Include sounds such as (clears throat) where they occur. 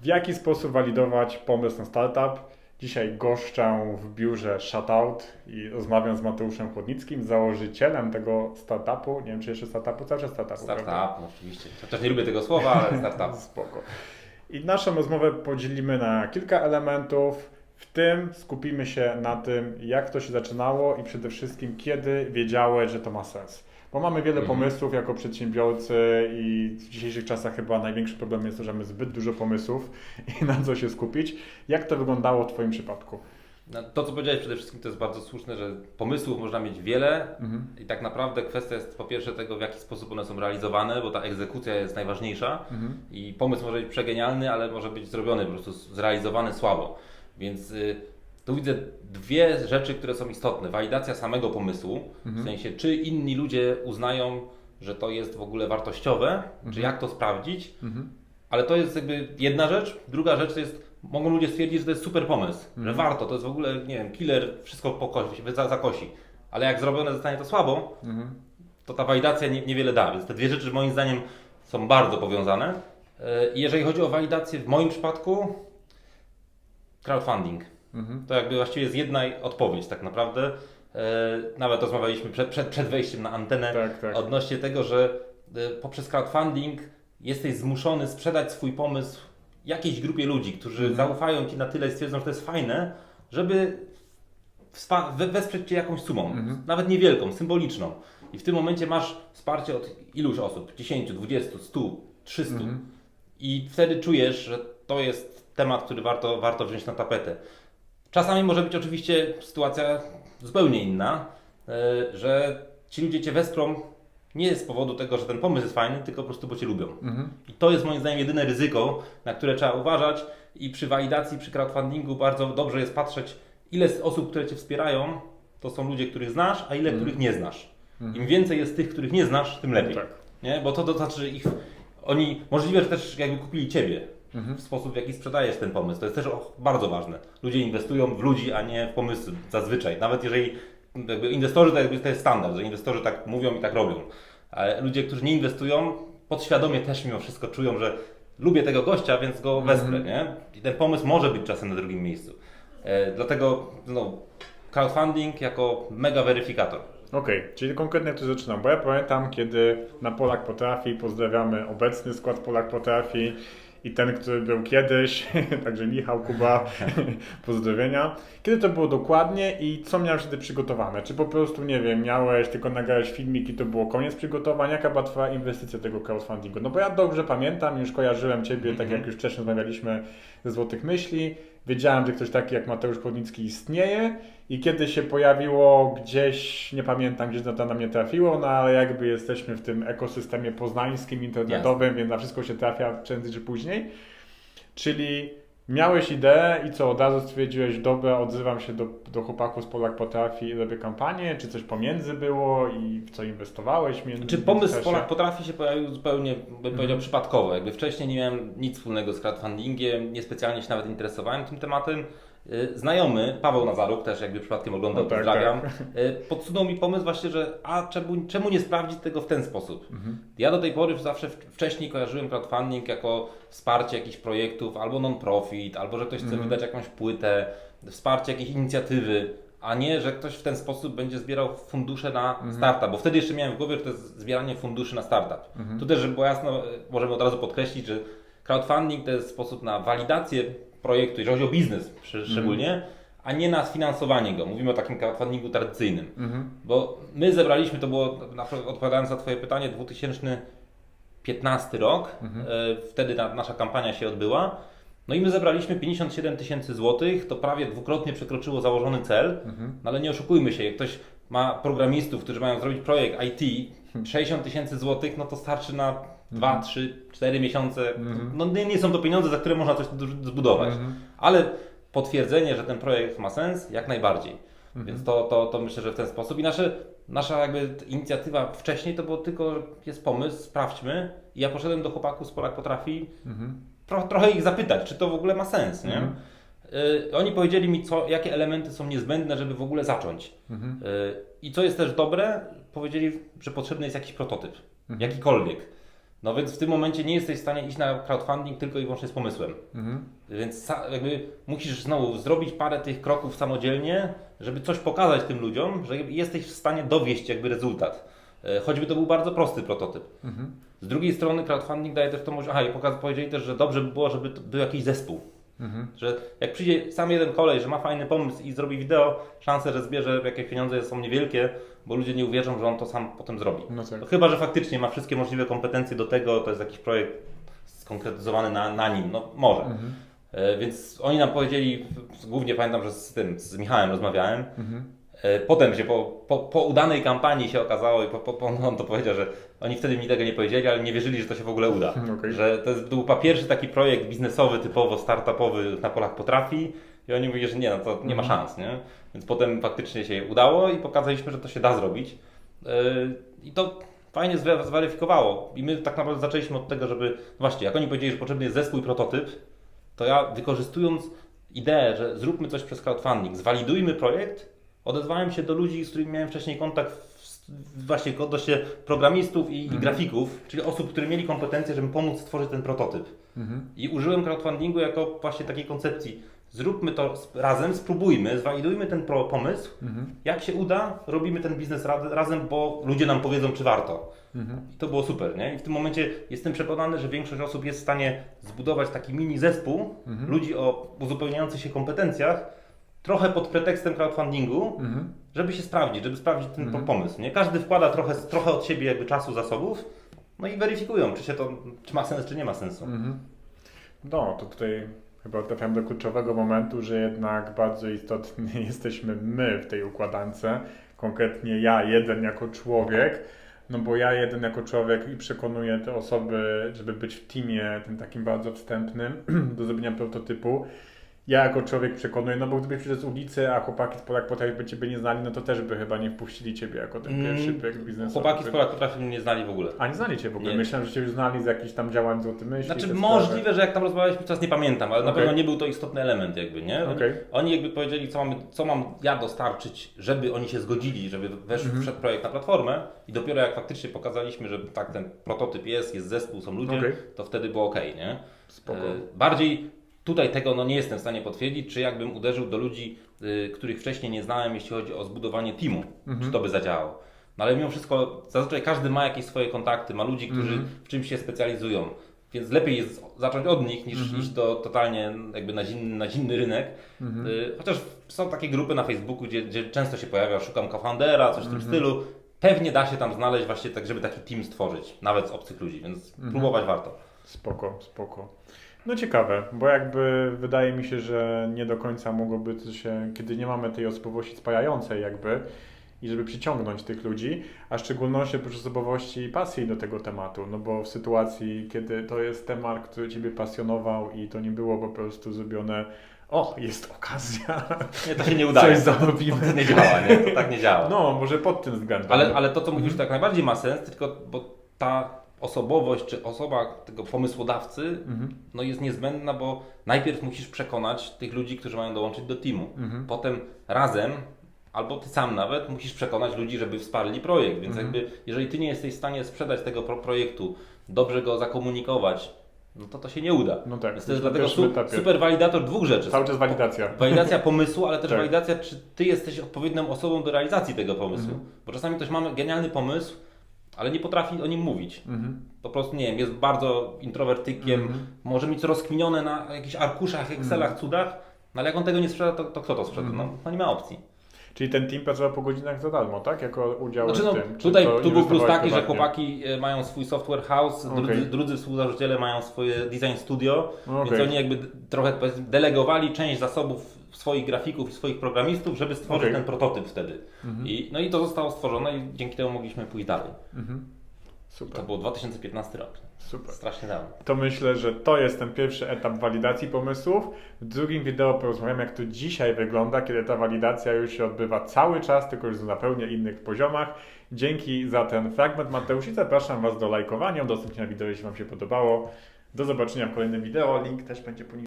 W jaki sposób walidować pomysł na startup? Dzisiaj goszczę w biurze Shutout i rozmawiam z Mateuszem Chłodnickim, założycielem tego startupu. Nie wiem, czy jeszcze startupu, cały czas startupu. Startup, prawda? oczywiście. Chociaż nie lubię tego słowa, ale startup. (laughs) Spoko. I naszą rozmowę podzielimy na kilka elementów. W tym skupimy się na tym, jak to się zaczynało i przede wszystkim, kiedy wiedziałeś, że to ma sens. Bo mamy wiele Mhm. pomysłów jako przedsiębiorcy i w dzisiejszych czasach chyba największy problem jest to, że mamy zbyt dużo pomysłów (laughs) i na co się skupić. Jak to wyglądało w Twoim przypadku? No, to, co powiedziałeś przede wszystkim, to jest bardzo słuszne, że pomysłów można mieć wiele Mhm. i tak naprawdę kwestia jest po pierwsze tego, w jaki sposób one są realizowane, bo ta egzekucja jest najważniejsza Mhm. i pomysł może być przegenialny, ale może być zrobiony, po prostu zrealizowany słabo. Więc y, tu widzę dwie rzeczy, które są istotne. Walidacja samego pomysłu, w sensie czy inni ludzie uznają, że to jest w ogóle wartościowe, czy jak to sprawdzić, Mhm. ale to jest jakby jedna rzecz. Druga rzecz to jest, mogą ludzie stwierdzić, że to jest super pomysł, że warto, to jest w ogóle, nie wiem, killer, wszystko pokosi, za- zakosi. Ale jak zrobione zostanie to słabo, Mhm. to ta walidacja nie, niewiele da. Więc te dwie rzeczy moim zdaniem są bardzo powiązane. I jeżeli chodzi o walidację w moim przypadku, crowdfunding. Mhm. To jakby właściwie jest jedna odpowiedź tak naprawdę. Yy, Nawet rozmawialiśmy przed, przed, przed wejściem na antenę Tak, tak. odnośnie tego, że y, poprzez crowdfunding jesteś zmuszony sprzedać swój pomysł jakiejś grupie ludzi, którzy Mhm. zaufają Ci na tyle i stwierdzą, że to jest fajne, żeby wesprzeć Cię jakąś sumą, Mhm. nawet niewielką, symboliczną. I w tym momencie masz wsparcie od iluś osób, 10, 20, 100, 300. Mhm. I wtedy czujesz, że to jest temat, który warto, warto wziąć na tapetę. Czasami może być oczywiście sytuacja zupełnie inna, e, że ci ludzie Cię wesprą nie z powodu tego, że ten pomysł jest fajny, tylko po prostu bo Cię lubią. Mhm. I to jest moim zdaniem jedyne ryzyko, na które trzeba uważać i przy walidacji, przy crowdfundingu bardzo dobrze jest patrzeć, ile z osób, które Cię wspierają, to są ludzie, których znasz, a ile których nie znasz. Im więcej jest tych, których nie znasz, tym lepiej. Tak. Nie? Bo to, to znaczy, że ich, oni możliwe, że też jakby kupili Ciebie w sposób, w jaki sprzedajesz ten pomysł. To jest też bardzo ważne. Ludzie inwestują w ludzi, a nie w pomysły zazwyczaj. Nawet jeżeli jakby inwestorzy to, jakby to jest standard, że inwestorzy tak mówią i tak robią. Ale ludzie, którzy nie inwestują, podświadomie też mimo wszystko czują, że lubię tego gościa, więc go wesprę. Nie? I ten pomysł może być czasem na drugim miejscu. E, dlatego no, crowdfunding jako mega weryfikator. Okej, czyli konkretnie tu zaczynam, bo ja pamiętam, kiedy na Polak Potrafi, pozdrawiamy obecny skład Polak Potrafi i ten, który był kiedyś, (laughs) także Michał, Kuba, (laughs) pozdrowienia. Kiedy to było dokładnie i co miałeś wtedy przygotowane? Czy po prostu, nie wiem, miałeś, tylko nagrałeś filmik i to było koniec przygotowań? Jaka była Twoja inwestycja tego crowdfundingu? No bo ja dobrze pamiętam, już kojarzyłem Ciebie, tak jak już wcześniej rozmawialiśmy ze Złotych Myśli, wiedziałem, że ktoś taki jak Mateusz Chłodnicki istnieje i kiedy się pojawiło gdzieś, nie pamiętam, gdzieś to na mnie trafiło, no ale jakby jesteśmy w tym ekosystemie poznańskim, internetowym, więc na wszystko się trafia prędzej czy później. Czyli miałeś ideę i co, od razu stwierdziłeś, dobra, odzywam się do, do chłopaków z Polak Potrafi i robię kampanię, czy coś pomiędzy było i w co inwestowałeś? Między, Czy pomysł międzyczasie? Polak potrafi się pojawił zupełnie, bym Mhm. powiedział, przypadkowo. Jakby wcześniej nie miałem nic wspólnego z crowdfundingiem, niespecjalnie się nawet interesowałem tym tematem. Y, Znajomy, Paweł Nazaruk, też jakby przypadkiem oglądał, No tak, pozdrawiam, y, podsunął mi pomysł właśnie, że a czemu, czemu nie sprawdzić tego w ten sposób? Mhm. Ja do tej pory zawsze wcześniej kojarzyłem crowdfunding jako wsparcie jakichś projektów, albo non-profit, albo że ktoś chce Mhm. wydać jakąś płytę, wsparcie jakiejś inicjatywy, a nie, że ktoś w ten sposób będzie zbierał fundusze na Mhm. startup, bo wtedy jeszcze miałem w głowie, że to jest zbieranie funduszy na startup. Mhm. Tu też, żeby było jasno, możemy od razu podkreślić, że crowdfunding to jest sposób na walidację projektu, jeżeli chodzi o biznes Mhm. szczególnie, a nie na sfinansowanie go. Mówimy o takim crowdfundingu tradycyjnym. Mhm. Bo my zebraliśmy, to było, odpowiadając na Twoje pytanie, 2015 rok, e, wtedy na, nasza kampania się odbyła. No i my zebraliśmy 57 tysięcy złotych, to prawie dwukrotnie przekroczyło założony cel, Mhm. no ale nie oszukujmy się, jak ktoś ma programistów, którzy mają zrobić projekt IT, 60 tysięcy złotych, no to starczy na 2, 3, 4 miesiące. Mhm. No nie, nie są to pieniądze, za które można coś zbudować. Mhm. Ale potwierdzenie, że ten projekt ma sens, jak najbardziej. Mhm. Więc to, to, to myślę, że w ten sposób. I nasze, nasza jakby inicjatywa wcześniej to było tylko, jest pomysł, sprawdźmy. I ja poszedłem do chłopaków z Polak Potrafi Mhm. tro, trochę ich zapytać, czy to w ogóle ma sens, nie? Mhm. Y, oni powiedzieli mi, co, jakie elementy są niezbędne, żeby w ogóle zacząć. Mhm. Y, I co jest też dobre, powiedzieli, że potrzebny jest jakiś prototyp, Mhm. jakikolwiek. No więc w tym momencie nie jesteś w stanie iść na crowdfunding tylko i wyłącznie z pomysłem. Mhm. Więc jakby musisz znowu zrobić parę tych kroków samodzielnie, żeby coś pokazać tym ludziom, że jesteś w stanie dowieść jakby rezultat. E, Choćby to był bardzo prosty prototyp. Mhm. Z drugiej strony crowdfunding daje też to możliwość, aha i pokaz- powiedzieli też, że dobrze by było, żeby był jakiś zespół. Mhm. Że jak przyjdzie sam jeden kolej, że ma fajny pomysł i zrobi wideo, szanse, że zbierze jakieś pieniądze są niewielkie, bo ludzie nie uwierzą, że on to sam potem zrobi. No tak. No chyba, że faktycznie ma wszystkie możliwe kompetencje do tego, to jest jakiś projekt skonkretyzowany na, na nim, no może. Mhm. E, Więc oni nam powiedzieli, głównie pamiętam, że z tym, z Michałem rozmawiałem. Mhm. E, Potem się po, po, po udanej kampanii się okazało i po, po, on to powiedział, że oni wtedy mi tego nie powiedzieli, ale nie wierzyli, że to się w ogóle uda. (laughs) Okej. Że to, jest, był pierwszy taki projekt biznesowy, typowo startupowy na Polach potrafi i oni mówili, że nie, no to nie ma Mhm. szans, nie? Więc potem faktycznie się udało i pokazaliśmy, że to się da zrobić. E, I to fajnie zwe- zweryfikowało. I my tak naprawdę zaczęliśmy od tego, żeby, no właśnie, jak oni powiedzieli, że potrzebny jest zespół i prototyp, to ja wykorzystując ideę, że zróbmy coś przez crowdfunding, zwalidujmy projekt, odezwałem się do ludzi, z którymi miałem wcześniej kontakt, właśnie odnośnie programistów i, i grafików, czyli osób, które mieli kompetencje, żeby pomóc stworzyć ten prototyp. Mhm. I użyłem crowdfundingu jako właśnie takiej koncepcji. Zróbmy to razem, spróbujmy, zwalidujmy ten pomysł. Mhm. Jak się uda, robimy ten biznes ra- razem, bo ludzie nam powiedzą, czy warto. Mhm. I to było super, nie? I w tym momencie jestem przekonany, że większość osób jest w stanie zbudować taki mini zespół Mhm. ludzi o uzupełniających się kompetencjach, trochę pod pretekstem crowdfundingu, Mhm. żeby się sprawdzić, żeby sprawdzić ten Mhm. pomysł. Nie? Każdy wkłada trochę, trochę od siebie jakby czasu, zasobów, no i weryfikują, czy się to, czy ma sens, czy nie ma sensu. Mhm. No, to tutaj chyba trafiam do kluczowego momentu, że jednak bardzo istotni (laughs) jesteśmy my w tej układance, konkretnie ja jeden jako człowiek, no bo ja jeden jako człowiek i przekonuję te osoby, żeby być w teamie tym takim bardzo wstępnym (clears throat) do zrobienia prototypu. Ja jako człowiek przekonuję, no bo gdybyś przyszedł z ulicy, a chłopaki z Polak Potrafi by Ciebie nie znali, no to też by chyba nie wpuścili Ciebie jako ten Mm, pierwszy projekt biznesowy. Chłopaki z Polak potrafi mnie nie znali w ogóle. A nie znali Cię w ogóle. Nie. Myślałem, że Cię już znali z jakichś tam działań Złoty Myśli. Znaczy te sprawy. możliwe, że jak tam rozmawialiśmy, teraz nie pamiętam, ale na Okej. pewno nie był to istotny element jakby, nie? Oni, Okej. oni jakby powiedzieli, co, mamy, co mam ja dostarczyć, żeby oni się zgodzili, żeby weszł Mhm. wszedł projekt na platformę i dopiero jak faktycznie pokazaliśmy, że tak ten prototyp jest, jest zespół, są ludzie, Okej. to wtedy było ok, nie? Spoko. E, Bardziej tutaj tego no, nie jestem w stanie potwierdzić, czy jakbym uderzył do ludzi, y, których wcześniej nie znałem, jeśli chodzi o zbudowanie teamu, Mhm. czy to by zadziałało. No ale mimo wszystko, zazwyczaj każdy ma jakieś swoje kontakty, ma ludzi, którzy Mhm. w czymś się specjalizują. Więc lepiej jest zacząć od nich, niż Mhm. iść do totalnie jakby na zimny, na zimny rynek. Mhm. Y, Chociaż są takie grupy na Facebooku, gdzie, gdzie często się pojawia, szukam co-foundera, coś w Mhm. tym stylu. Pewnie da się tam znaleźć właśnie tak, żeby taki team stworzyć, nawet z obcych ludzi, więc Mhm. próbować warto. Spoko, spoko. No ciekawe, bo jakby wydaje mi się, że nie do końca mogłoby to się, kiedy nie mamy tej osobowości spajającej jakby i żeby przyciągnąć tych ludzi, a w szczególności oprócz osobowości i pasji do tego tematu, no bo w sytuacji, kiedy to jest temat, który Ciebie pasjonował i to nie było po prostu zrobione o, jest okazja, Nie, to się nie udaje. coś zarobimy. To nie działa, nie? To tak nie działa. No, może pod tym względem. Ale, ale to, co mówisz, tak najbardziej ma sens, tylko bo ta osobowość czy osoba tego pomysłodawcy Mhm. no jest niezbędna, bo najpierw musisz przekonać tych ludzi, którzy mają dołączyć do teamu. Mhm. Potem razem, albo ty sam nawet, musisz przekonać ludzi, żeby wsparli projekt. Więc Mhm. jakby, jeżeli ty nie jesteś w stanie sprzedać tego pro projektu, dobrze go zakomunikować, no to to się nie uda. No tak, Więc to jest dlatego su- etapie. super walidator dwóch rzeczy. Cały czas walidacja. Walidacja pomysłu, ale też Tak. walidacja, czy ty jesteś odpowiednią osobą do realizacji tego pomysłu. Mhm. Bo czasami ktoś ma genialny pomysł, ale nie potrafi o nim mówić. Mhm. Po prostu nie wiem, jest bardzo introwertykiem, Mhm. może mieć rozkminione na jakichś arkuszach, Excelach, cudach, no ale jak on tego nie sprzeda, to, to kto to sprzeda? Mhm. No, no nie ma opcji. Czyli ten team pracował po godzinach za darmo, tak? Jako udział Znaczy, w no, tym. Czy tutaj tu był plus taki, że chłopaki e, mają swój software house, Okej. drudzy, drudzy współzałożyciele mają swoje design studio, No, więc oni jakby trochę delegowali część zasobów swoich grafików i swoich programistów, żeby stworzyć Okej. ten prototyp wtedy. Mhm. I, no i to zostało stworzone i dzięki temu mogliśmy pójść dalej. Mhm. To Super, było 2015 rok. super. Strasznie dawno. To myślę, że to jest ten pierwszy etap walidacji pomysłów. W drugim wideo porozmawiamy, jak to dzisiaj wygląda, kiedy ta walidacja już się odbywa cały czas, tylko już na zupełnie innych poziomach. Dzięki za ten fragment, Mateusz, i zapraszam Was do lajkowania, udostępnienia wideo, jeśli Wam się podobało. Do zobaczenia w kolejnym wideo. Link też będzie poniżej.